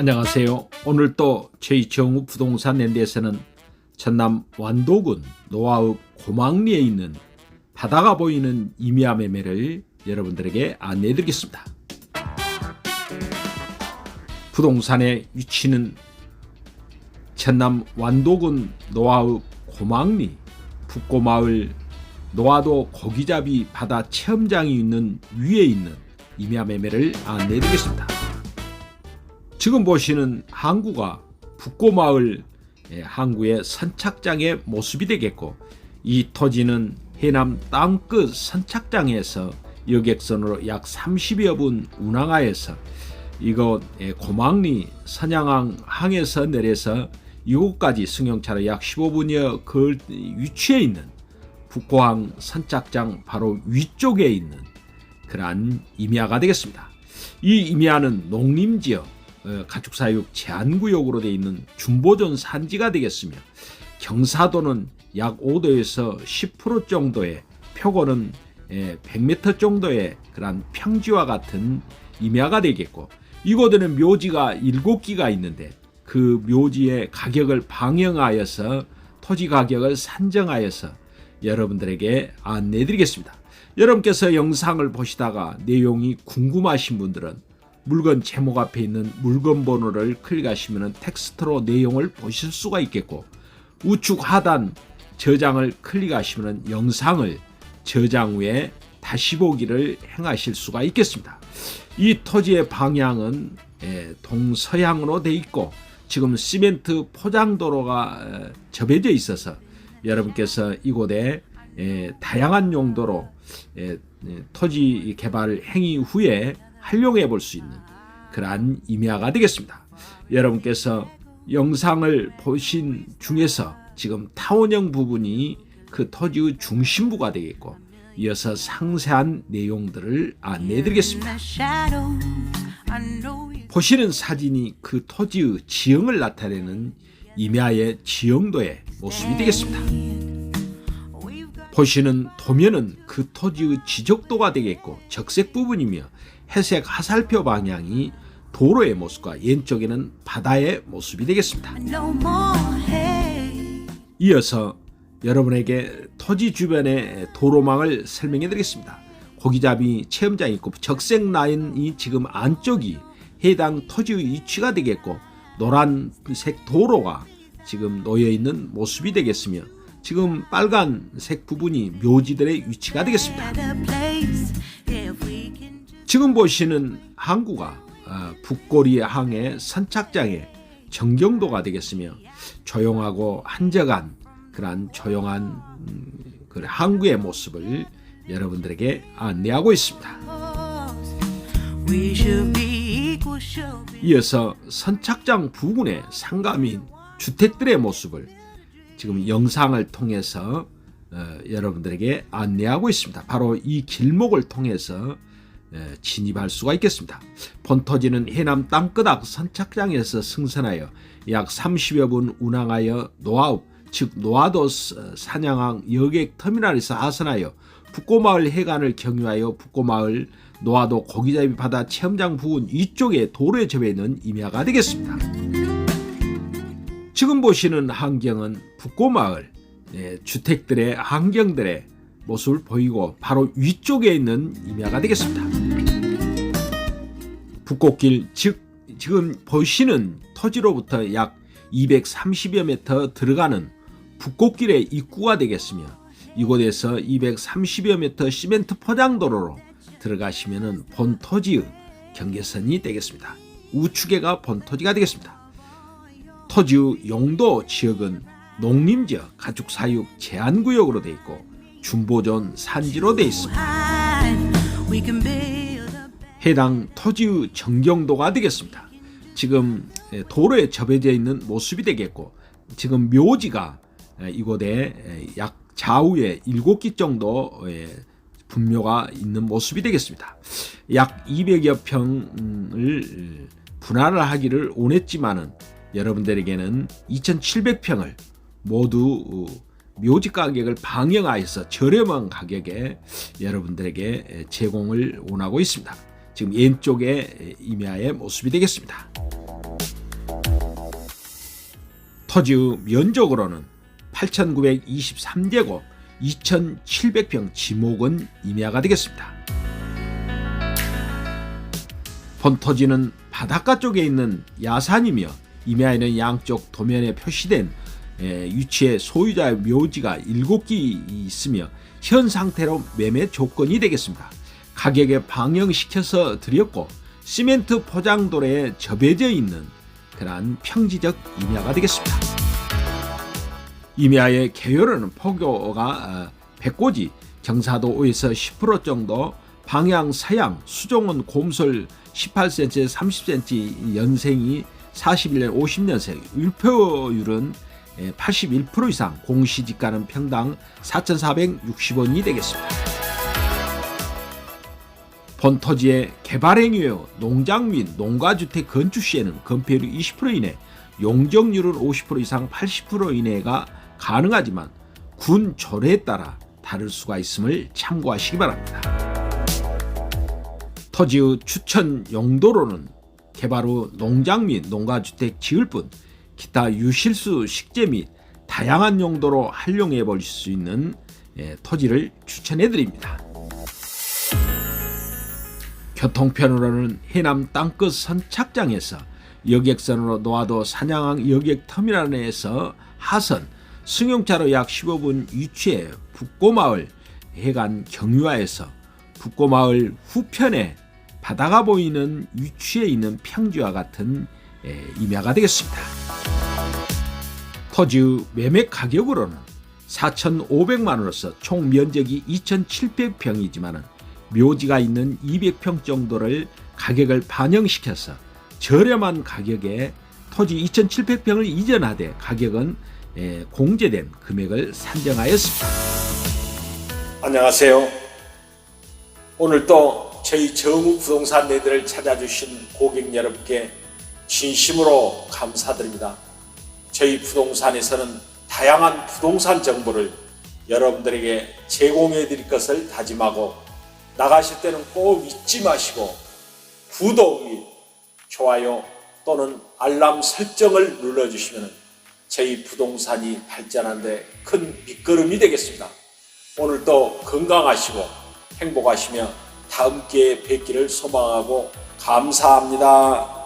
안녕하세요. 오늘 또 제2정우 부동산 랜드에서는 전남 완도군 노아읍 고망리에 있는 바다가 보이는 임야 매매를 여러분들에게 안내해 드리겠습니다. 부동산의 위치는 전남 완도군 노아읍 고망리 북고마을 노아도 고기잡이 바다 체험장이 있는 위에 있는 임야 매매를 안내해 드리겠습니다. 지금 보시는 항구가 북고마을 예, 항구의 선착장의 모습이 되겠고 이 토지는 해남 땅끝 선착장에서 여객선으로 약 30여 분 운항하여서 이곳 예, 고망리 선양항 항에서 내려서 이곳까지 승용차로 약 15분여 걸 위치해 있는 북고항 선착장 바로 위쪽에 있는 그러한 임야가 되겠습니다. 이 임야는 농림지역 어, 가축 사육 제한 구역으로 되어 있는 중보존 산지가 되겠으며 경사도는 약 5도에서 10% 정도의 표고는 100m 정도의 그러한 평지와 같은 임야가 되겠고 이곳에는 묘지가 7기가 있는데 그 묘지의 가격을 방영하여서 토지 가격을 산정하여서 여러분들에게 안내해 드리겠습니다. 여러분께서 영상을 보시다가 내용이 궁금하신 분들은 물건 제목 앞에 있는 물건 번호를 클릭하시면 텍스트로 내용을 보실 수가 있겠고 우측 하단 저장을 클릭하시면 영상을 저장 후에 다시 보기를 행하실 수가 있겠습니다. 이 토지의 방향은 예, 동서향으로 돼 있고 지금 시멘트 포장도로가 접해져 있어서 여러분께서 이곳에 예, 다양한 용도로 예, 토지 개발 행위 후에 활용해 볼 수 있는 그러한 임야가 되겠습니다. 여러분께서 영상을 보신 중에서 지금 타원형 부분이 그 토지의 중심부가 되겠고 이어서 상세한 내용들을 안내해 드리겠습니다. 보시는 사진이 그 토지의 지형을 나타내는 임야의 지형도의 모습이 되겠습니다. 보시는 도면은 그 토지의 지적도가 되겠고 적색 부분이며 회색 화살표 방향이 도로의 모습과 왼쪽에는 바다의 모습이 되겠습니다. 이어서 여러분에게 토지 주변의 도로망을 설명해 드리겠습니다. 고기잡이 체험장이 있고 적색 라인이 지금 안쪽이 해당 토지의 위치가 되겠고 노란색 도로가 지금 놓여 있는 모습이 되겠으며 지금 빨간색 부분이 묘지들의 위치가 되겠습니다. 지금 보시는 항구가 어, 북고리 항의 선착장의 정경도가 되겠으며 조용하고 한적한 그러한 조용한 음, 그 항구의 모습을 여러분들에게 안내하고 있습니다. 이어서 선착장 부근의 상가민 주택들의 모습을 지금 영상을 통해서 어, 여러분들에게 안내하고 있습니다. 바로 이 길목을 통해서 어, 진입할 수가 있겠습니다. 본토지는 해남 땅끄닥 선착장에서 승선하여 약 30여 분 운항하여 노아읍 즉 노아도 산양항 여객 터미널에서 하선하여 북고마을 해관을 경유하여 북고마을 노아도 고기잡이 바다 체험장 부근 위쪽에 도로에 접해 있는 임야가 되겠습니다. 지금 보시는 환경은 북고마을 예, 주택들의 환경들의 모습을 보이고 바로 위쪽에 있는 임야가 되겠습니다. 북곡길 즉 지금 보시는 토지로부터 약 230여 미터 들어가는 북곡길의 입구가 되겠으며 이곳에서 230여 미터 시멘트 포장도로로 들어가시면 본 토지의 경계선이 되겠습니다. 우측에가 본 토지가 되겠습니다. 토지의 용도 지역은 농림지역 가축사육 제한구역으로 되어 있고 중보존 산지로 되어 있습니다. 해당 토지의 정경도가 되겠습니다. 지금 도로에 접해져 있는 모습이 되겠고 지금 묘지가 이곳에 약 좌우에 7기 정도의 분묘가 있는 모습이 되겠습니다. 약 200여 평을 분할을 하기를 원했지만은 여러분들에게는 2,700평을 모두 묘지 가격을 방영하여서 저렴한 가격에 여러분들에게 제공을 원하고 있습니다. 지금 왼쪽에 임야의 모습이 되겠습니다. 토지의 면적으로는 8,923제곱 2,700평 지목은 임야가 되겠습니다. 본토지는 바닷가 쪽에 있는 야산이며 임야에는 양쪽 도면에 표시된 에, 위치에 소유자의 묘지가 7기 있으며 현 상태로 매매 조건이 되겠습니다. 가격에 방영시켜서 드렸고 시멘트 포장도로에 접해져 있는 그러한 평지적 임야가 되겠습니다. 임야의 개요로는 포교가 100고지, 경사도 5에서 10% 정도, 방향 서양, 수종은 곰솔 18cm, 30cm 연생이 41년 50년생, 율표율은 81% 이상, 공시지가는 평당 4,460원이 되겠습니다. 본토지의 개발행위요 농장 및 농가주택 건축 시에는 건폐율이 20% 이내, 용적률은 50% 이상 80% 이내가 가능하지만 군 조례에 따라 다를 수가 있음을 참고하시기 바랍니다. 토지의 추천 용도로는 개발 후 농장 및 농가주택 지을 뿐 기타 유실수 식재 및 다양한 용도로 활용해 볼수 있는 예, 토지를 추천해 드립니다. 교통편으로는 해남 땅끝 선착장에서 여객선으로 노화도 산양항 여객 터미널에서 하선 승용차로 약 15분 위치해 북고마을 해관 경유화에서 북고마을 후편에 바다가 보이는 위치에 있는 평지와 같은 에, 임야가 되겠습니다. 토지의 매매 가격으로는 4,500만 원으로서 총 면적이 2,700평이지만 묘지가 있는 200평 정도를 가격을 반영시켜서 저렴한 가격에 토지 2,700평을 이전하되 가격은 에, 공제된 금액을 산정하였습니다. 안녕하세요. 오늘 또 저희 정우 부동산 내들을 찾아주신 고객 여러분께 진심으로 감사드립니다. 저희 부동산에서는 다양한 부동산 정보를 여러분들에게 제공해 드릴 것을 다짐하고 나가실 때는 꼭 잊지 마시고 구독 및 좋아요 또는 알람 설정을 눌러주시면 저희 부동산이 발전하는데 큰 밑거름이 되겠습니다. 오늘도 건강하시고 행복하시며 다음 기회에 뵙기를 소망하고 감사합니다.